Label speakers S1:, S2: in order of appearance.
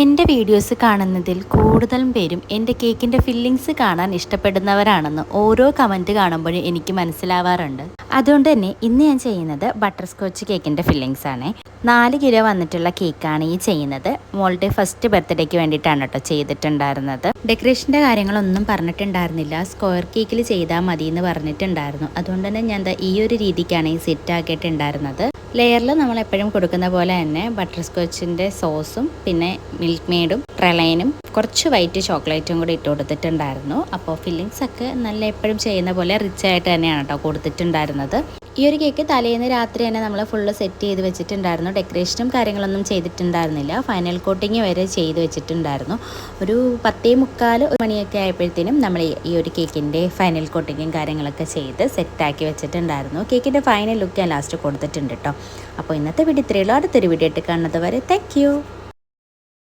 S1: എന്റെ വീഡിയോസ് കാണുന്നതിൽ കൂടുതലും പേരും എന്റെ കേക്കിന്റെ ഫില്ലിങ്സ് കാണാൻ ഇഷ്ടപ്പെടുന്നവരാണെന്ന് ഓരോ കമന്റ് കാണുമ്പോഴും എനിക്ക് മനസ്സിലാവാറുണ്ട്. അതുകൊണ്ട് തന്നെ ഇന്ന് ഞാൻ ചെയ്യുന്നത് ബട്ടർ സ്കോച്ച് കേക്കിന്റെ ഫില്ലിങ്സ് ആണ്. നാല് കിലോ വന്നിട്ടുള്ള കേക്കാണ് ഈ ചെയ്യുന്നത്. മോളുടെ ഫസ്റ്റ് ബർത്ത്ഡേക്ക് വേണ്ടിയിട്ടാണ് കേട്ടോ ചെയ്തിട്ടുണ്ടായിരുന്നത്. ഡെക്കറേഷന്റെ കാര്യങ്ങളൊന്നും പറഞ്ഞിട്ടുണ്ടായിരുന്നില്ല. സ്ക്വയർ കേക്കിൽ ചെയ്താൽ മതി എന്ന് പറഞ്ഞിട്ടുണ്ടായിരുന്നു. അതുകൊണ്ട് തന്നെ ഞാൻ ഈ ഒരു രീതിക്കാണ് ഈ സെറ്റ് ആക്കിയിട്ടുണ്ടായിരുന്നത് ലെയറിൽ നമ്മൾ എപ്പോഴും കൊടുക്കുന്ന പോലെ തന്നെ ബട്ടർ സ്കോച്ചിന്റെ സോസും പിന്നെ മിൽക്ക് മെയ്ഡും പ്രളയനും കുറച്ച് വൈറ്റ് ചോക്ലേറ്റും കൂടി ഇട്ട് കൊടുത്തിട്ടുണ്ടായിരുന്നു. അപ്പോൾ ഫില്ലിങ്സ് ഒക്കെ നല്ല എപ്പോഴും ചെയ്യുന്ന പോലെ റിച്ച് ആയിട്ട് തന്നെയാണ് കേട്ടോ കൊടുത്തിട്ടുണ്ടായിരുന്നത്. ഈ ഒരു കേക്ക് തലേന്ന് രാത്രി തന്നെ നമ്മൾ ഫുള്ള് സെറ്റ് ചെയ്ത് വെച്ചിട്ടുണ്ടായിരുന്നു. ഡെക്കറേഷനും കാര്യങ്ങളൊന്നും ചെയ്തിട്ടുണ്ടായിരുന്നില്ല. ഫൈനൽ കോട്ടിങ് വരെ ചെയ്ത് വെച്ചിട്ടുണ്ടായിരുന്നു. ഒരു പത്തേ മുക്കാൽ ഒരു മണിയൊക്കെ ആയപ്പോഴത്തേനും നമ്മൾ ഈ- ഒരു കേക്കിന്റെ ഫൈനൽ കോട്ടിങ്ങും കാര്യങ്ങളൊക്കെ ചെയ്ത് സെറ്റാക്കി വെച്ചിട്ടുണ്ടായിരുന്നു. കേക്കിന്റെ ഫൈനൽ ലുക്ക് ഞാൻ ലാസ്റ്റ് കൊടുത്തിട്ടുണ്ട് കേട്ടോ അപ്പോൾ ഇന്നത്തെ വീഡിയോ ഇത്രയുള്ളൂ അടുത്തൊരു വീഡിയോ ആയിട്ട് കാണുന്നത് വരെ താങ്ക്